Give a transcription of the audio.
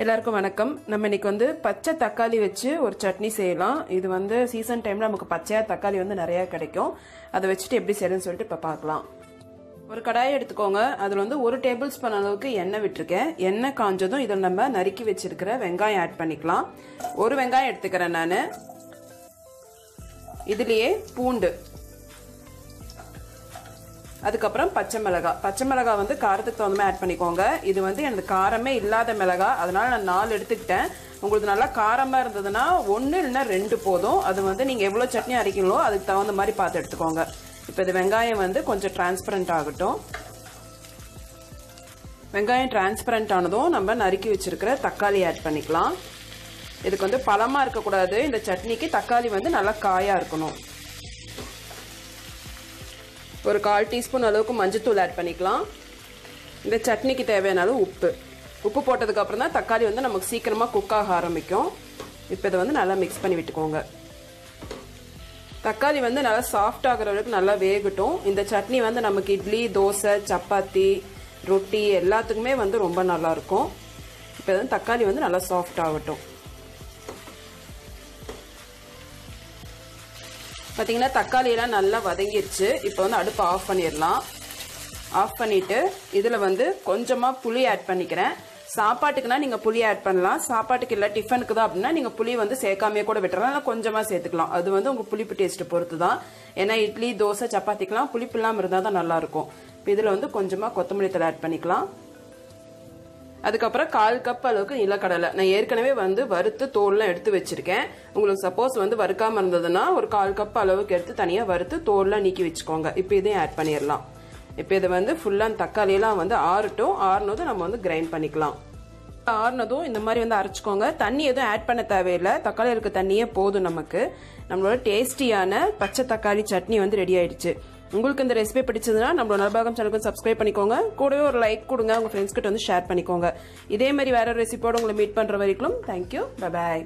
எல்லாருக்கும் வணக்கம். நம்ம இன்னைக்கு வந்து பச்சை தக்காளி வச்சு ஒரு சட்னி செய்யலாம். இது வந்து சீசன் டைம்ல நமக்கு பச்சையா தக்காளி வந்து நிறையா கிடைக்கும். அதை வச்சுட்டு எப்படி செய்யறதுன்னு சொல்லிட்டு இப்போ பார்க்கலாம். ஒரு கடாயை எடுத்துக்கோங்க. அதில் வந்து ஒரு டேபிள் ஸ்பூன் அளவுக்கு எண்ணெய் விட்டுருக்கேன். எண்ணெய் காஞ்சதும் இதில் நம்ம நறுக்கி வச்சிருக்கிற வெங்காயம் ஆட் பண்ணிக்கலாம். ஒரு வெங்காயம் எடுத்துக்கிறேன் நான். இதுலேயே பூண்டு. அதுக்கப்புறம் பச்சை மிளகா. பச்சை மிளகா வந்து காரத்துக்கு தகுந்த மாதிரி ஆட் பண்ணிக்கோங்க. இது வந்து எனக்கு காரமே இல்லாத மிளகா. அதனால நான் நாலு எடுத்துக்கிட்டேன். உங்களுக்கு நல்லா காரமாக இருந்ததுன்னா ஒன்று இல்லைன்னா ரெண்டு போதும். அது வந்து நீங்கள் எவ்வளோ சட்னி அரைக்கீங்களோ அதுக்கு தகுந்த மாதிரி பார்த்து எடுத்துக்கோங்க. இப்போ இது வெங்காயம் வந்து கொஞ்சம் டிரான்ஸ்பரண்ட் ஆகட்டும். வெங்காயம் டிரான்ஸ்பரண்ட் ஆனதும் நம்ம நறுக்கி வச்சிருக்கிற தக்காளி ஆட் பண்ணிக்கலாம். இதுக்கு வந்து பழமாக இருக்கக்கூடாது. இந்த சட்னிக்கு தக்காளி வந்து நல்லா காயாக இருக்கணும். ஒரு கால் டீஸ்பூன் அளவுக்கு மஞ்சத்தூள் ஆட் பண்ணிக்கலாம். இந்த சட்னிக்கு தேவையான அளவு உப்பு. உப்பு போட்டதுக்கப்புறம் தான் தக்காளி வந்து நமக்கு சீக்கிரமாக குக் ஆக ஆரம்பிக்கும். இப்போ இதை வந்து நல்லா மிக்ஸ் பண்ணி விட்டுக்கோங்க. தக்காளி வந்து நல்லா சாஃப்ட் ஆகிற வரைக்கும் நல்லா வேகட்டும். இந்த சட்னி வந்து நமக்கு இட்லி தோசை சப்பாத்தி ரொட்டி எல்லாத்துக்குமே வந்து ரொம்ப நல்லாயிருக்கும் இப்போ வந்து தக்காளி வந்து நல்லா சாஃப்ட் ஆகட்டும். பார்த்தீங்கன்னா தக்காளியெல்லாம் நல்லா வதங்கிருச்சு. இப்போ வந்து அடுப்பு ஆஃப் பண்ணிடலாம். ஆஃப் பண்ணிவிட்டு இதில் வந்து கொஞ்சமாக புளி ஆட் பண்ணிக்கிறேன். சாப்பாட்டுக்குனா நீங்கள் புளி ஆட் பண்ணலாம். சாப்பாட்டுக்கு இல்லை டிஃபனுக்கு தான் அப்படின்னா நீங்கள் புளி வந்து சேர்க்காமே கூட விட்டுறலாம். இல்லை கொஞ்சமாக சேர்த்துக்கலாம். அது வந்து உங்கள் புளிப்பு டேஸ்ட்டு பொறுத்து தான் ஏன்னா இட்லி தோசை சப்பாத்திக்கெலாம் புளிப்பு இல்லாமல் இருந்தால் தான் நல்லாயிருக்கும் இப்போ இதில் வந்து கொஞ்சமாக கொத்தமல்லி தலை ஆட் பண்ணிக்கலாம். அதுக்கப்புறம் கால் கப் அளவுக்கு நிலக்கடலை. நான் ஏற்கனவே வந்து வறுத்து தோல்லாம் எடுத்து வச்சிருக்கேன். உங்களுக்கு சப்போஸ் வந்து வறுக்காமல் இருந்ததுன்னா ஒரு கால் கப் அளவுக்கு எடுத்து தனியாக வறுத்து தோல்லாம் நீக்கி வச்சுக்கோங்க. இப்போ இதையும் ஆட் பண்ணிடலாம் இப்போ இதை வந்து ஃபுல்லாக தக்காளியெல்லாம் வந்து ஆறட்டும். ஆறுனதும் நம்ம வந்து கிரைண்ட் பண்ணிக்கலாம். ஆறுனதும் இந்த மாதிரி வந்து அரைச்சிக்கோங்க. தண்ணி எதுவும் ஆட் பண்ண தேவையில்லை. தக்காளி இருக்க தண்ணியே போதும் நமக்கு. நம்மளோட டேஸ்டியான பச்சை தக்காளி சட்னி வந்து ரெடி ஆயிடுச்சு. உங்களுக்கு இந்த ரெசிபி பிடிச்சதுன்னா நம்மளோட நலபாகம் சேனலுக்கு சப்ஸ்கிரைப் பண்ணிக்கோங்க. கூடவே ஒரு லைக் கொடுங்க உங்கள் ஃப்ரெண்ட்ஸ் கிட்ட வந்து ஷேர் பண்ணிக்கோங்க. இதே மாதிரி வேற ரெசிபியோட உங்களை மீட் பண்ணுற வரைக்கும் தேங்க்யூ பாய்